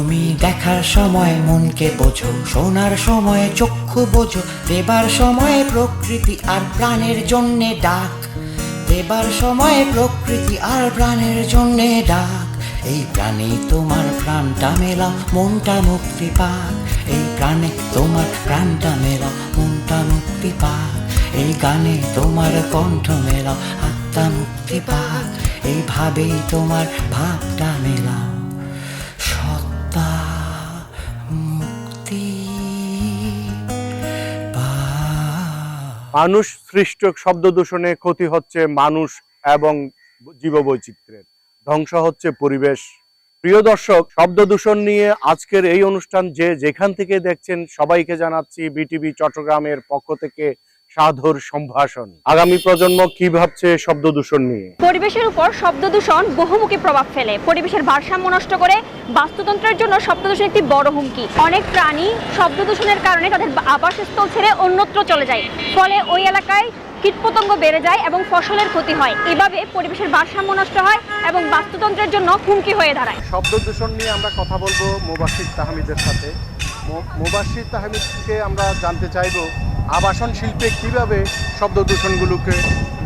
তুমি দেখার সময় মনকে বোঝো, শোনার সময় চক্ষু বোঝো, দেবার সময় প্রকৃতি আর প্রাণের জন্যে ডাক। দেবার সময় প্রকৃতি আর প্রাণের জন্যে ডাক। এই প্রাণে তোমার প্রাণটা মেলা, মনটা মুক্তি পাক। এই প্রাণে তোমার প্রাণটা মেলা, মনটা মুক্তি পাক। এই গানে তোমার কণ্ঠ মেলা, আত্মা মুক্তি পাক। এইভাবেই তোমার ভাবটা মেলাও মানুষ সৃষ্ট শব্দ দূষণে ক্ষতি হচ্ছে মানুষ এবং জীববৈচিত্র্যের। ধ্বংস হচ্ছে পরিবেশ। প্রিয় দর্শক, শব্দ দূষণ নিয়ে আজকের এই অনুষ্ঠান যে যেখান থেকে দেখছেন সবাইকে জানাচ্ছি বিটিভি চট্টগ্রামের পক্ষ থেকে সাধুর সম্ভাষণ। আগামী প্রজন্ম কি ভাবছে শব্দ দূষণ নিয়ে? পরিবেশের উপর শব্দ দূষণ বহুমুখী প্রভাব ফেলে। পরিবেশের ভারসাম্য নষ্ট করে বাস্তুতন্ত্রের জন্য শব্দ দূষণ একটি বড় হুমকি। অনেক প্রাণী শব্দ দূষণের কারণে তাদের আবাসস্থল ছেড়ে অন্যত্র চলে যায়। ফলে ওই এলাকায় কীটপতঙ্গ বেড়ে যায় এবং ফসলের ক্ষতি হয়। এভাবে পরিবেশের ভারসাম্য নষ্ট হয় এবং বাস্তুতন্ত্রের জন্য হুমকি হয়ে দাঁড়ায়। শব্দ দূষণ নিয়ে আমরা কথা বলব মুবাশির তাহমিদের সাথে। মু- মুবাশির তাহমিদকে আমরা জানতে চাইব আবাসন শিল্পে কীভাবে শব্দ দূষণগুলোকে,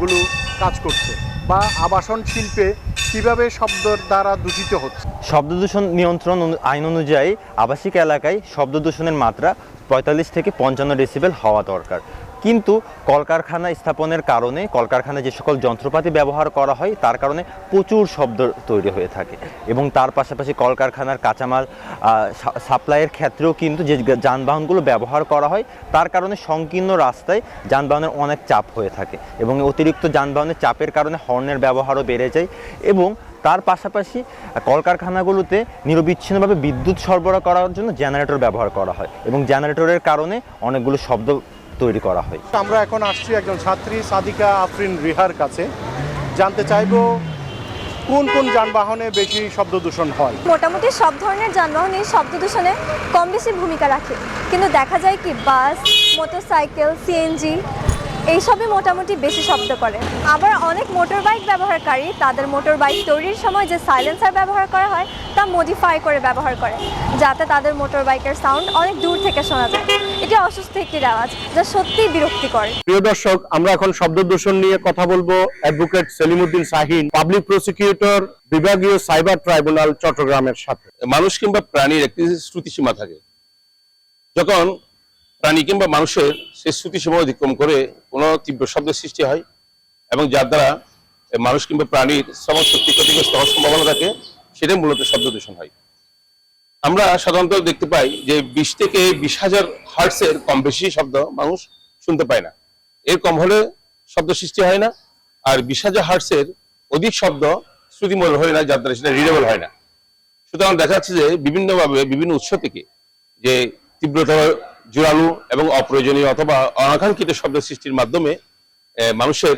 গুলো কাজ করছে? বা আবাসন শিল্পে কীভাবে শব্দর দ্বারা দূষিত হচ্ছে? শব্দ দূষণ নিয়ন্ত্রণ আইন অনুযায়ী আবাসিক এলাকায় শব্দ দূষণের মাত্রা পঁয়তাল্লিশ থেকে পঞ্চান্ন ডেসিবেল হওয়া দরকার। কিন্তু কলকারখানা স্থাপনের কারণে, কলকারখানায় যে সকল যন্ত্রপাতি ব্যবহার করা হয়, তার কারণে প্রচুর শব্দ তৈরি হয়ে থাকে। এবং তার পাশাপাশি কলকারখানার কাঁচামাল সাপ্লাইয়ের ক্ষেত্রেও কিন্তু যে, যানবাহনগুলো ব্যবহার করা হয়, তার কারণে সংকীর্ণ রাস্তায় যানবাহনের অনেক চাপ হয়ে থাকে এবং অতিরিক্ত যানবাহনের চাপের কারণে হর্নের ব্যবহারও বেড়ে যায় এবং তার পাশাপাশি কলকারখানাগুলোতে নিরবিচ্ছিন্নভাবে বিদ্যুৎ সরবরাহ করার জন্য জেনারেটর ব্যবহার করা হয় এবং জেনারেটরের কারণে অনেকগুলো শব্দ তৈরি করা হয়। আমরা এখন আসছি একজন ছাত্রী সাদিকা আফরিন রিহার কাছে। জানতে চাইব কোন কোন যানবাহনে বেশি শব্দ দূষণ হয়? মোটামুটি সব ধরনের যানবাহনই শব্দ দূষণে কম বেশি ভূমিকা রাখে। কিন্তু দেখা যায় কি বাস মোটরসাইকেল সিএনজি এইসবই মোটামুটি বেশি শব্দ করে। আবার অনেক মোটর বাইক ব্যবহারকারী তাদের মোটর বাইক তৈরির সময় যে সাইলেন্সার ব্যবহার করা হয় তা মডিফাই করে ব্যবহার করে যাতে তাদের মোটর বাইকের সাউন্ড অনেক দূর থেকে শোনা যায়। এটি অসুস্থ একটি রেওয়াজ যা সত্যিই বিরক্তিকর। প্রিয় দর্শক আমরা এখন শব্দ দূষণ নিয়ে কথা বলব advocate Selimuddin Shahin public prosecutor বিভাগীয় সাইবার ট্রাইব্যুনাল চট্টগ্রামের সাথে। মানুষ কিংবা প্রাণীর একটি শ্রুতিসীমা থাকে। যখন প্রাণী কিংবা মানুষের সে শ্রুতিসীমা অতিক্রম করে কোনো তীব্র শব্দের সৃষ্টি হয় এবং যার দ্বারা মানুষ কিংবা প্রাণীর সমস্ত ক্ষতিগ্রস্ত হওয়ার সম্ভাবনা থাকে সেটাই মূলত শব্দ দূষণ হয়। আমরা সাধারণত দেখতে পাই যে বিশ থেকে বিশ হাজার হার্টসের কম বেশি শব্দ মানুষ শুনতে পায় না। এর কম হলে শব্দ সৃষ্টি হয় না, আর বিশ হার্টসের অধিক শব্দ শ্রুতিমূল হয় না, যার দ্বারা সেটা রিডেবল হয় না। সুতরাং দেখা যাচ্ছে যে বিভিন্নভাবে, বিভিন্ন উৎস থেকে যে তীব্রতর, জোরালো এবং অপ্রয়োজনীয় অথবা অনাকাঙ্ক্ষিত শব্দ সৃষ্টির মাধ্যমে মানুষের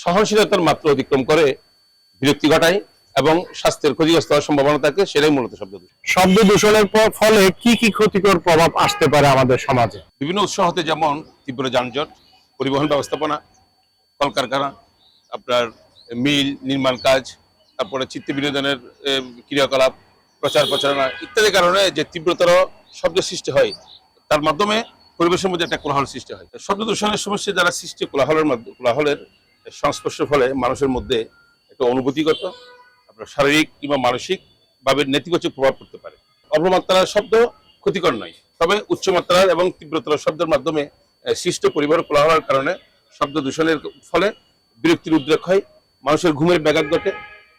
সহনশীলতার মাত্রা অতিক্রম করে বিরক্তি ঘটায়। এবং স্বাস্থ্যের ক্ষতিগ্রস্ত হওয়ার সম্ভাবনা থাকে সেটাই মূলত শব্দ দূষণ। শব্দ দূষণের ফলে কি কি ক্ষতিকর প্রভাব আসতে পারে আমাদের সমাজে? বিভিন্ন উৎস হতে যেমন তীব্র যানজট পরিবহন ব্যবস্থাপনা কলকারখানা আপনার মিল নির্মাণ কাজ তারপরে চিত্ত বিনোদনের ক্রিয়াকলাপ প্রচার প্রচারণা ইত্যাদি কারণে যে তীব্রতর শব্দ সৃষ্টি হয় তার মাধ্যমে পরিবেশের মধ্যে একটা কোলাহল সৃষ্টি হয়। শব্দ দূষণের সমস্যা দ্বারা সৃষ্টি কোলাহলের মাধ্যমে কোলাহলের সংস্পর্শের ফলে মানুষের মধ্যে একটা অনুভূতিগত আপনার শারীরিক কিংবা মানসিক ভাবে নেতিবাচক প্রভাব পড়তে পারে। অল্পমাত্রার শব্দ ক্ষতিকর নয় তবে উচ্চমাত্রার এবং তীব্রতর শব্দের মাধ্যমে সৃষ্ট পরিবার কোলাহলের কারণে শব্দ দূষণের ফলে বিরক্তির উদ্রেক হয় মানুষের ঘুমের ব্যাঘাত ঘটে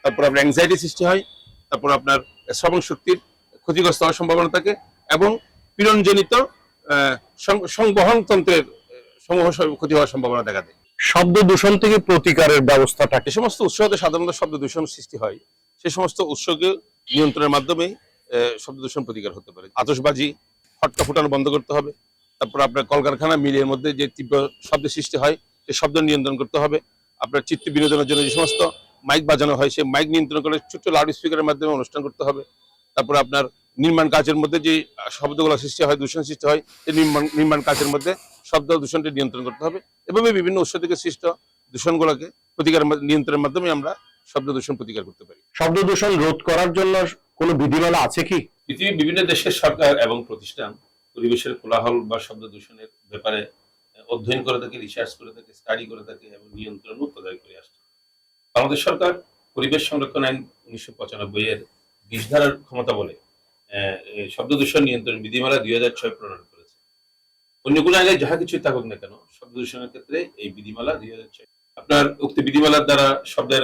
তারপর আপনার অ্যাংজাইটি সৃষ্টি হয় তারপর আপনার শ্রবণ শক্তির ক্ষতিগ্রস্ত হওয়ার সম্ভাবনা থাকে এবং পীড়নজনিত আহ, সং- সংবহন তন্ত্রের সমূহ ক্ষতি হওয়ার সম্ভাবনা দেখা দেয়। শব্দ দূষণ থেকে প্রতিকারের ব্যবস্থাটা যে সমস্ত উৎস হতে সাধারণত শব্দ দূষণ সৃষ্টি হয়, সে সমস্ত উৎসকে নিয়ন্ত্রণের মাধ্যমে শব্দ দূষণ প্রতিকার হতে পারে। আতশবাজি ফটকা ফুটানো বন্ধ করতে হবে। তারপর আপনার কলকারখানা মিলের মধ্যে যে তীব্র শব্দ সৃষ্টি হয়, সে শব্দ নিয়ন্ত্রণ করতে হবে। আপনার চিত্ত বিনোদনের জন্য যে সমস্ত মাইক বাজানো হয় সেই মাইক নিয়ন্ত্রণ করে ছোট্ট লাউড স্পিকারের মাধ্যমে অনুষ্ঠান করতে হবে। তারপর আপনার নির্মাণ কাজের মধ্যে যে শব্দগুলো সৃষ্টি হয়, দূষণ সৃষ্টি হয় সেই নির্মাণ নির্মাণ কাজের মধ্যে শব্দ দূষণটি নিয়ন্ত্রণ করতে হবে এভাবে বিভিন্ন উৎস থেকে সৃষ্ট দূষণগুলোকে প্রতিকার নিয়ন্ত্রণের মাধ্যমে আমরা শব্দ দূষণ প্রতিকার করতে পারি। শব্দ দূষণ রোধ করার জন্য কোনো বিধিমালা আছে কি? পৃথিবীর বিভিন্ন দেশের সরকার এবং প্রতিষ্ঠান পরিবেশের কোলাহল বা শব্দ দূষণের ব্যাপারে অধ্যয়ন করে থাকে রিসার্চ করে থাকে স্টাডি করে থাকে এবং নিয়ন্ত্রণ ও করে আসছে। বাংলাদেশ সরকার পরিবেশ সংরক্ষণ আইন উনিশশো পঁচানব্বই এর বিশ ধারার ক্ষমতা বলে আহ, শব্দ দূষণ নিয়ন্ত্রণ বিধিমালা দুই হাজার ছয় প্রণয়ন করেছে অন্য কোনো আইনে যাহা কিছুই থাকুক না কেন, শব্দ দূষণের ক্ষেত্রে এই বিধিমালা দুই হাজার ছয় আপনার উক্ত বিধিমালার দ্বারা শব্দের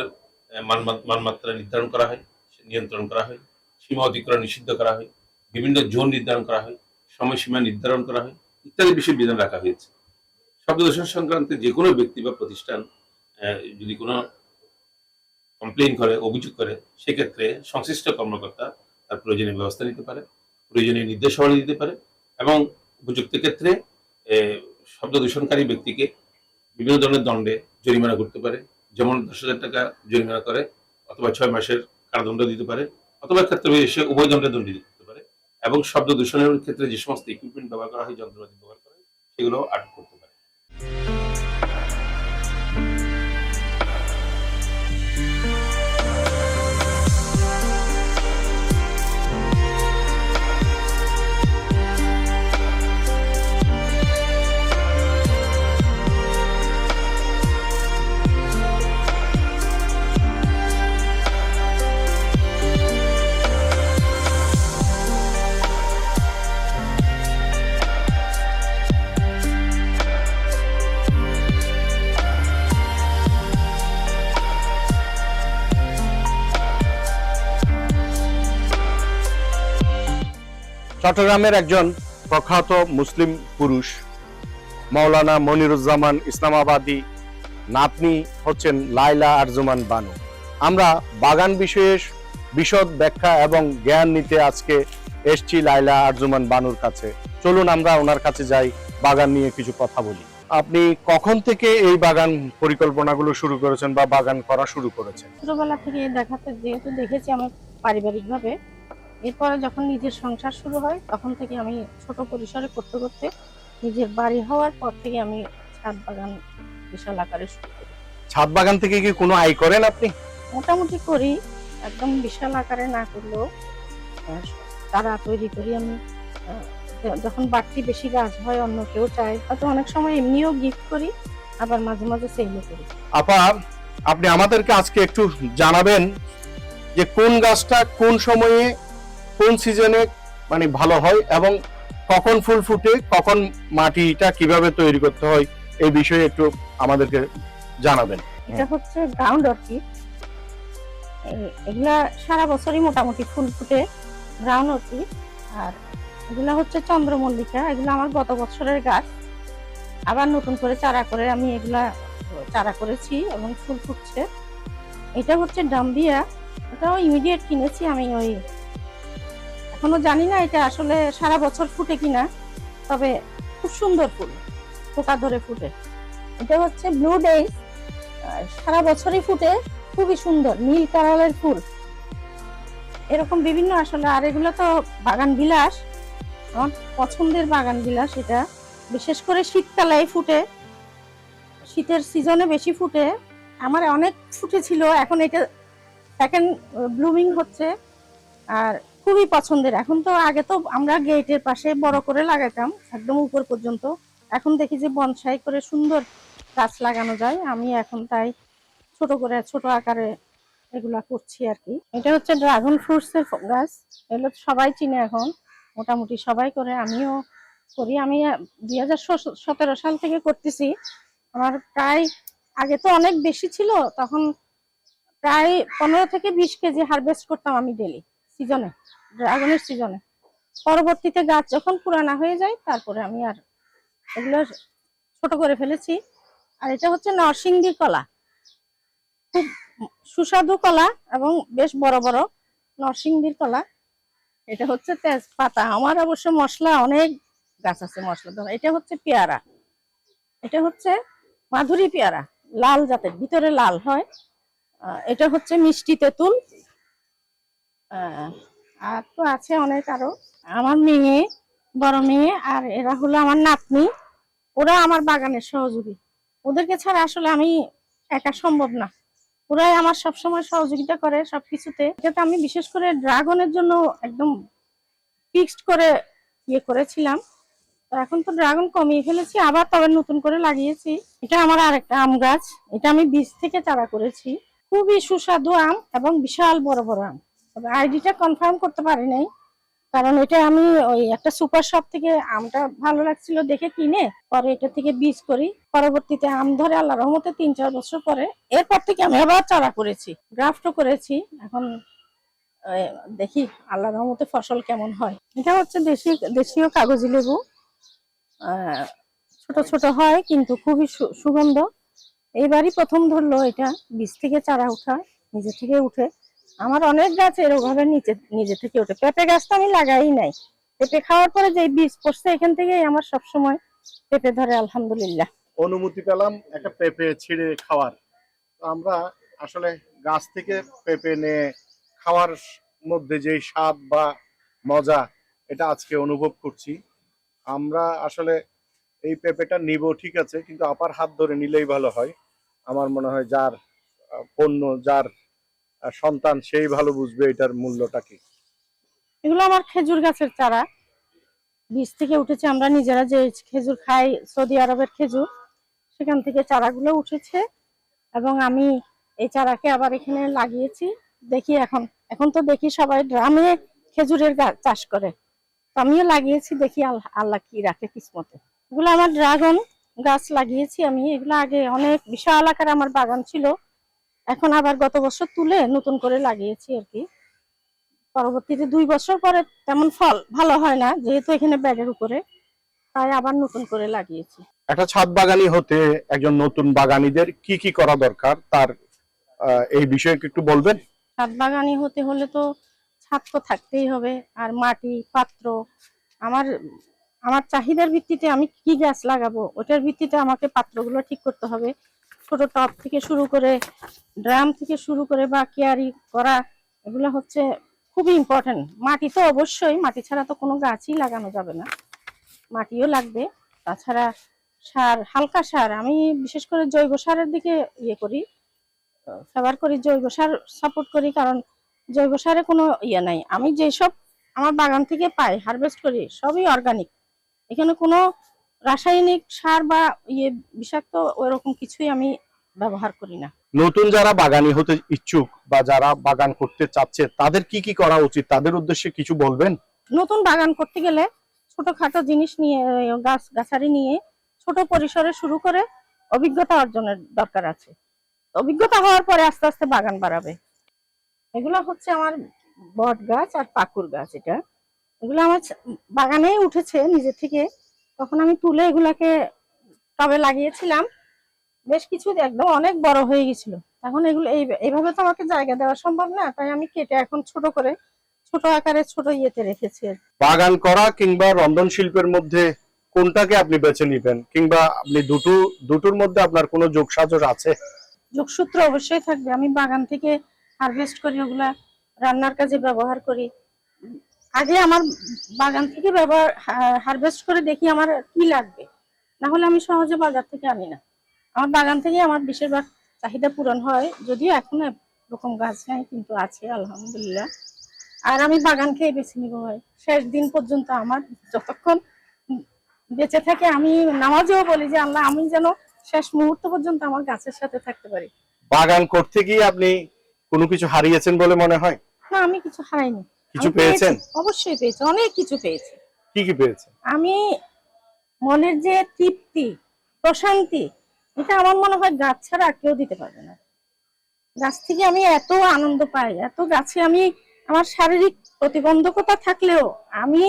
মানমাত্রা নির্ধারণ করা হয় নিয়ন্ত্রণ করা হয়, সীমা অতিক্রম নিষিদ্ধ করা হয়, বিভিন্ন জোন নির্ধারণ করা হয়, সময়সীমা নির্ধারণ করা হয়, ইত্যাদি বিষয় বিধান রাখা হয়েছে। শব্দ দূষণ সংক্রান্তে যে কোনো ব্যক্তি বা প্রতিষ্ঠান যদি কোনো কমপ্লেন করে, অভিযোগ করে, সেক্ষেত্রে সংশ্লিষ্ট কর্মকর্তা তার প্রয়োজনীয় ব্যবস্থা নিতে পারে, প্রয়োজনীয় নির্দেশাবলী দিতে পারে এবং উপযুক্ত ক্ষেত্রে শব্দ দূষণকারী ব্যক্তিকে বিভিন্ন ধরনের দণ্ডে জরিমানা করতে পারে। যেমন দশ হাজার টাকা জরিমানা করে, অথবা ছয় মাসের কারাদণ্ড দিতে পারে, অথবা ক্ষেত্রে এসে উভয় দণ্ডে দণ্ড দিতে পারে। এবং শব্দ দূষণের ক্ষেত্রে যে সমস্ত ইকুইপমেন্ট ব্যবহার করা হয়, যন্ত্রপাতি ব্যবহার করা হয়, সেগুলো আটক করতে পারে। চট্টগ্রামের একজন প্রখ্যাত মুসলিম পুরুষ মৌলানা মনিরুজ্জামান ইসলামাবাদী। নাতনি হচ্ছেন লাইলা আরজুমান বানু। আমরা বাগান বিষয়ে বিশদ ব্যাখ্যা এবং জ্ঞান নিতে আজকে এসছি লাইলা আরজুমান বানুর কাছে। চলুন আমরা ওনার কাছে যাই, বাগান নিয়ে কিছু কথা বলি। আপনি কখন থেকে এই বাগান পরিকল্পনাগুলো শুরু করেছেন বা বাগান করা শুরু করেছেন? ছোটবেলা থেকে দেখাতে যেহেতু দেখেছি, আমার পারিবারিকভাবে এরপরে যখন নিজের সংসার শুরু হয় তখন থেকে আমি ছোট পরিসরে করতে করতে নিজের বাড়ি হওয়ার পর থেকে আমি ছাদ বাগান বিশাল আকারে শুরু করি। ছাদ বাগান থেকে কি কোনো আয় করেন আপনি? মোটামুটি করি একদম বিশাল আকারে না করলেও চারা তৈরি করি আমি। যখন বাড়তি বেশি গাছ হয় অন্য কেউ চায় হয়তো অনেক সময় এমনিও গিফট করি আবার মাঝে মাঝে সেলও করি। আপা আপনি আমাদেরকে আজকে একটু জানাবেন যে কোন গাছটা কোন সময়ে কোন সিজনে মানে ভালো হয় এবং কখন ফুল ফুটে, কখন মাটিটা কীভাবে তৈরি করতে হয়, এই বিষয়ে একটু আমাদেরকে জানাবেন। এটা হচ্ছে গ্রাউন্ড অর্কিড এগুলা সারা বছরই মোটামুটি ফুল ফুটে গ্রাউন্ড অর্কিড আর এগুলা হচ্ছে চন্দ্রমল্লিকা, এগুলো আমার গত বছরের গাছ। আবার নতুন করে চারা করে আমি এগুলা চারা করেছি এবং ফুল ফুটছে। এটা হচ্ছে ডাম্বিয়া। এটাও ইমিডিয়েট কিনেছি আমি ওই এখনও জানি না এটা আসলে সারা বছর ফুটে কিনা, তবে খুব সুন্দর ফুল, পোকা ধরে ফুটে। এটা হচ্ছে ব্লু ডেইস সারা বছরই ফুটে, খুবই সুন্দর, নীল কালারের ফুল। এরকম বিভিন্ন আসলে, আর এগুলো তো বাগান বিলাস, আমার পছন্দের বাগান বিলাস এটা। বিশেষ করে শীতকালে ফুটে, শীতের সিজনে বেশি ফুটে। আমার অনেক ফুটেছিল এখন এটা সেকেন্ড ব্লুমিং হচ্ছে। আর খুবই পছন্দের। এখন তো আগে তো আমরা গেটের পাশে বড় করে লাগাতাম, একদম উপর পর্যন্ত। এখন দেখি যে বনসাই করে সুন্দর গাছ লাগানো যায়। আমি এখন তাই ছোট করে, ছোট আকারে এগুলা করছি আর কি। এটা হচ্ছে ড্রাগন ফ্রুটস এর গাছ। এগুলো সবাই চিনে এখন। মোটামুটি সবাই করে, আমিও করি। আমি দুই হাজার সতেরো সাল থেকে করতেছি। আমার প্রায়, আগে তো অনেক বেশি ছিল, তখন প্রায় পনেরো থেকে বিশ কেজি হারভেস্ট করতাম আমি ডেলি। সিজনে, ড্রাগনের সিজনে। পরবর্তীতে গাছ যখন পুরানা হয়ে যায়, তারপরে আমি আর এগুলো ছোট করে ফেলেছি। আর এটা হচ্ছে নরসিংদী কলা। খুব সুস্বাদু কলা এবং বেশ বড় বড় নরসিংদীর কলা। এটা হচ্ছে তেজপাতা। আমার অবশ্য মশলা অনেক গাছ আছে মশলা দেওয়া এটা হচ্ছে পেয়ারা। এটা হচ্ছে মাধুরী পেয়ারা। লাল জাতের, ভিতরে লাল হয়। এটা হচ্ছে মিষ্টি তেঁতুল। আর তো আছে অনেক আরও। আমার মেয়ে বড় মেয়ে আর এরা হলো আমার নাতনি। ওরা আমার বাগানের সহযোগী। ওদেরকে ছাড়া আসলে আমি একা সম্ভব না। ওরাই আমার সবসময় সহযোগিতা করে সব কিছুতে এটাতে আমি বিশেষ করে ড্রাগনের জন্য একদম ফিক্সড করে ইয়ে করেছিলাম। তো এখন তো ড্রাগন কমিয়ে ফেলেছি আবার তবে নতুন করে লাগিয়েছি। এটা আমার আরেকটা আম গাছ। এটা আমি বীজ থেকে চারা করেছি। খুবই সুস্বাদু আম এবং বিশাল বড় বড় আম। আইডিটা কনফার্ম করতে পারি নাই। কারণ এটা আমি ওই একটা সুপার শপ থেকে আমটা ভালো লাগছিল দেখে কিনে, পরে এটা থেকে বীজ করি। পরবর্তীতে আম ধরে আল্লাহ রহমতে তিন চার বছর পরে, এরপর থেকে আমি আবার চারা করেছি গ্রাফটও করেছি। এখন দেখি আল্লাহ রহমতে ফসল কেমন হয়। এটা হচ্ছে দেশি, দেশীয় কাগজি লেবু। ছোট ছোট হয়, কিন্তু খুবই সুগন্ধ। এইবারই প্রথম ধরলো এটা, বীজ থেকে চারা উঠা নিজে থেকে উঠে। আমার অনেক গাছ এরকমভাবে নিচে, নিজে থেকে ওঠে। পেঁপে গাছ তো আমি লাগাই নাই। পেঁপে খাওয়ার পরে যে বীজ পড়ছে, এখান থেকেই আমার সব সময় পেঁপে ধরে, আলহামদুলিল্লাহ। অনুমতি পেলাম একটা পেঁপে ছিঁড়ে খাওয়ার। আমরা আসলে গাছ থেকে পেঁপে নিয়ে খাওয়ার মধ্যে যে স্বাদ বা মজা, এটা আজকে অনুভব করছি। আমরা আসলে এই পেঁপেটা নিব, ঠিক আছে, কিন্তু আপার হাত ধরে নিলেই ভালো হয়। আমার মনে হয় যার পণ্য, যার সন্তান সেই ভালো বুঝবে এটার মূল্যটা কি? এগুলো আমার খেজুর গাছের চারা। বীজ থেকে উঠেছে, আমরা নিজেরা যে খেজুর খাই, সৌদি আরবের খেজুর, সেখান থেকে চারাগুলো উঠেছে এবং আমি এই চারাকে আবার এখানে লাগিয়েছি। দেখি এখন এখন তো দেখি সবাই ড্রামে খেজুরের চাষ করে। আমিও লাগিয়েছি, দেখি আল- আল্লাহ কি রাখে কিসমতে। এগুলো আমার ড্রাগন গাছ লাগিয়েছি আমি। এগুলো আগে অনেক বিশাল আকারে আমার বাগান ছিল। এখন আবার গত বছর তুলে নতুন করে লাগিয়েছি আর কি। পরবর্তীতে দুই বছর পরে তেমন ফল ভালো হয় না যেহেতু এখানে ব্যাগের উপরে তাই আবার নতুন করে লাগিয়েছি। একটা ছাদ বাগানি হতে একজন নতুন বাগানিদের কি কি করা দরকার? তার এই বিষয়ে একটু বলবেন? ছাদ বাগানি হতে হলে তো ছাদ তো থাকতেই হবে আর মাটি পাত্র আমার আমার চাহিদার ভিত্তিতে আমি কি গাছ লাগাবো ওটার ভিত্তিতে আমাকে পাত্রগুলো ঠিক করতে হবে। ছোট টপ থেকে শুরু করে ড্রাম থেকে শুরু করে বা কেয়ারি করা, এগুলো হচ্ছে খুবই ইম্পর্টেন্ট মাটি তো অবশ্যই, মাটি ছাড়া তো কোনো গাছই লাগানো যাবে না। মাটিও লাগবে। তাছাড়া সার, হালকা সার, আমি বিশেষ করে জৈব সারের দিকে ইয়ে করি ফেভার করি, জৈব সার সাপোর্ট করি, কারণ জৈব সারে কোনো ইয়ে নাই। আমি যেসব আমার বাগান থেকে পাই হারভেস্ট করি, সবই অর্গানিক এখানে কোনো রাসায়নিক সার বা ইয়ে বিষাক্ত ওইরকম কিছুই আমি ব্যবহার করি না। নতুন যারা বাগানি হতে ইচ্ছুক বা যারা বাগান করতে চাচ্ছে তাদের কি কি করা উচিত? তাদের উদ্দেশ্যে কিছু বলবেন? নতুন বাগান করতে গেলে ছোটখাটো জিনিস নিয়ে গাছ গাছারি নিয়ে ছোট পরিসরে শুরু করে অভিজ্ঞতা অর্জনের দরকার আছে। অভিজ্ঞতা হওয়ার পরে আস্তে আস্তে বাগান বাড়াবে। এগুলো হচ্ছে আমার বট গাছ আর পাকুর গাছ এটা। এগুলো আমার বাগানেই উঠেছে নিজে থেকে। তখন আমি তুলে এগুলাকে টবে লাগিয়েছিলাম। বেশ কিছু একদম অনেক বড় হয়ে গেছিল। এখন এগুলো এই এইভাবে তো আমাকে জায়গা দেওয়া সম্ভব না তাই আমি কেটে এখন ছোট করে ছোট আকারে ছোট ইয়েতে রেখেছি বাগান করা কিংবা রন্ধন শিল্পের মধ্যে কোনটাকে আপনি বেছে নিবেন? কিংবা আপনি দুটো দুটোর মধ্যে আপনার কোনো যোগসাজশ আছে? যোগসূত্র অবশ্যই থাকবে। আমি বাগান থেকে হারভেস্ট করি ওগুলা রান্নার কাজে ব্যবহার করি। আগে আমার বাগান থেকে ব্যবহার হারভেস্ট করে দেখি আমার কি লাগবে। না হলে আমি সহজে বাজার থেকে আনি না। আমার বাগান থেকে আমার বেশিরভাগ চাহিদা পূরণ হয় যদিও এখন এরকম গাছ নাই কিন্তু আছে আলহামদুলিল্লাহ। আর আমি বাগান খেয়ে বেছে নিব ভাই। শেষ দিন পর্যন্ত আমার যতক্ষণ বেঁচে থাকে আমি নামাজেও বলি যে আল্লাহ আমি যেন শেষ মুহূর্ত পর্যন্ত আমার গাছের সাথে থাকতে পারি। বাগান করতে গিয়ে আপনি কোনো কিছু হারিয়েছেন বলে মনে হয়? না আমি কিছু হারাইনি। কিছু পেয়েছেন? অবশ্যই পেয়েছি অনেক কিছু পেয়েছি। কি কি পেয়েছেন? আমি মনের যে তৃপ্তি প্রশান্তি এটা আমার মনে হয় গাছ ছাড়া আর কেউ দিতে পারবে না। গাছ থেকে আমি এত আনন্দ পাই এত গাছে আমি আমার শারীরিক প্রতিবন্ধকতা থাকলেও আমি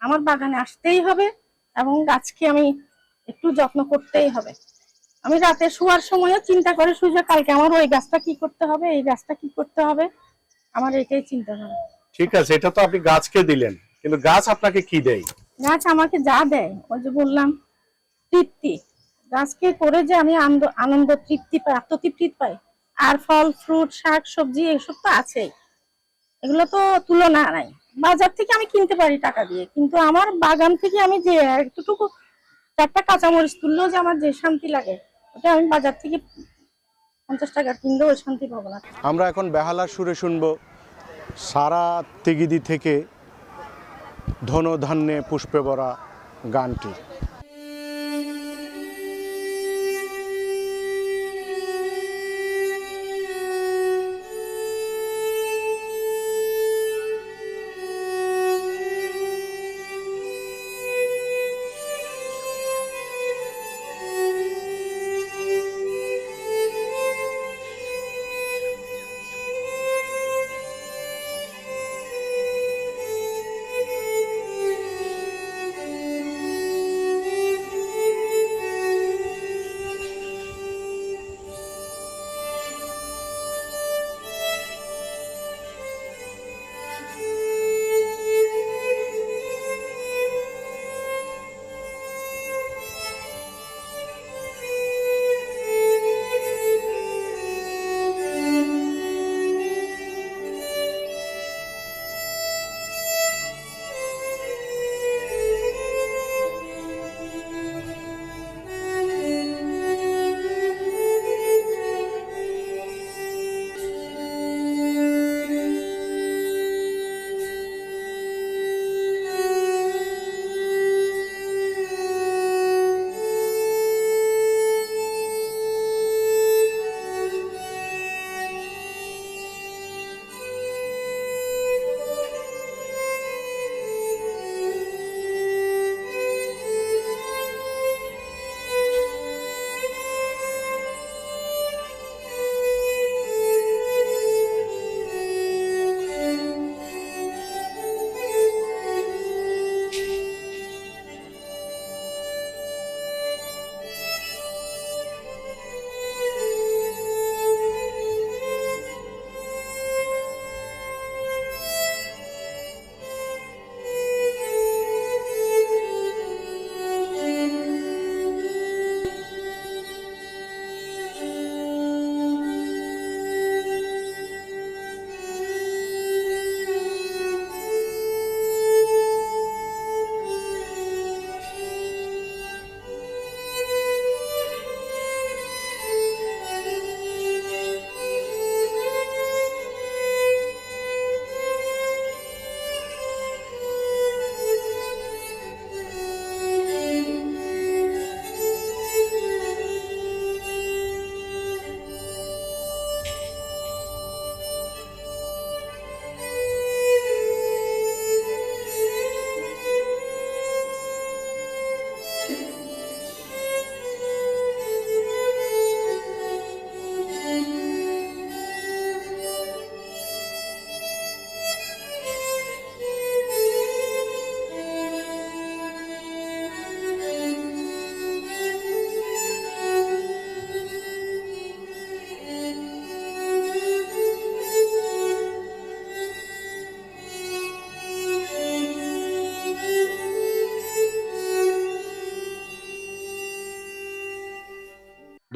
আমার বাগানে আসতেই হবে এবং গাছকে আমি একটু যত্ন করতেই হবে। আমি রাতে শোয়ার সময়ও চিন্তা করে শুয়ে কালকে আমার ওই গাছটা কি করতে হবে এই গাছটা কি করতে হবে? আমার এটাই চিন্তা ভাবনা। ঠিক আছে এটা তো আপনি গাছকে দিলেন কিন্তু গাছ আপনাকে কি দেয়? গাছ আমাকে যা দেয় ওই যে বললাম তৃপ্তি। গাছকে করে যে আমি আনন্দ আনন্দ তৃপ্তি পাই আত্মতৃপ্তি পাই আর ফল ফ্রুট শাক সবজি এসব তো আছেই। এগুলো তো তুলনা নাই। বাজার থেকে আমি কিনতে পারি টাকা দিয়ে কিন্তু আমার বাগান থেকে আমি যে একটুটুকু চারটা কাঁচামরিচ তুললেও যে আমার যে শান্তি লাগে ওটা আমি বাজার থেকে পঞ্চাশ টাকা কিনলেও শান্তি পাবো না। আমরা এখন বেহালার সুরে শুনব। সারা তিগিদি থেকে ধনধান্যে পুষ্পে ভরা গানটি।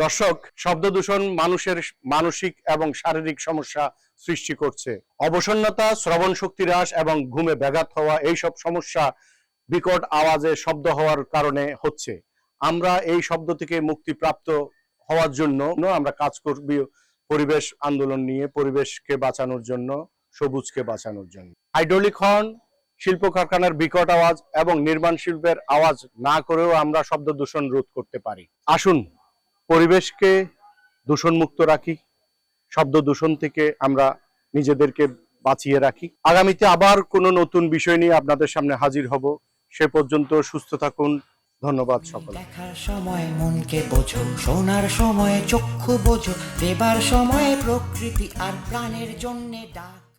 দর্শক, শব্দ দূষণ মানুষের মানসিক এবং শারীরিক সমস্যা সৃষ্টি করছে। অবসন্নতা, শ্রবণ শক্তি হ্রাস এবং ঘুমে ব্যাঘাত হওয়া এইসব সমস্যা বিকট আওয়াজে শব্দ হওয়ার কারণে হচ্ছে। আমরা এই শব্দ থেকে মুক্তিপ্রাপ্ত হওয়ার জন্য আমরা কাজ করব পরিবেশ আন্দোলন নিয়ে, পরিবেশকে বাঁচানোর জন্য, সবুজকে বাঁচানোর জন্য। হাইড্রোলিক হর্ন, শিল্প কারখানার বিকট আওয়াজ এবং নির্মাণ শিল্পের আওয়াজ না করেও আমরা শব্দ দূষণ রোধ করতে পারি। আসুন পরিবেশকে দূষণমুক্ত রাখি, শব্দ দূষণ থেকে আমরা নিজেদেরকে বাঁচিয়ে রাখি। আগামীতে আবার কোনো নতুন বিষয় নিয়ে আপনাদের সামনে হাজির হব। সে পর্যন্ত সুস্থ থাকুন। ধন্যবাদ সকল দেখার সময়, মনকে বোঝো, শোনার সময়, চক্ষু বোঝো, দেবার সময় প্রকৃতি আর প্রাণের জন্যে ডাক।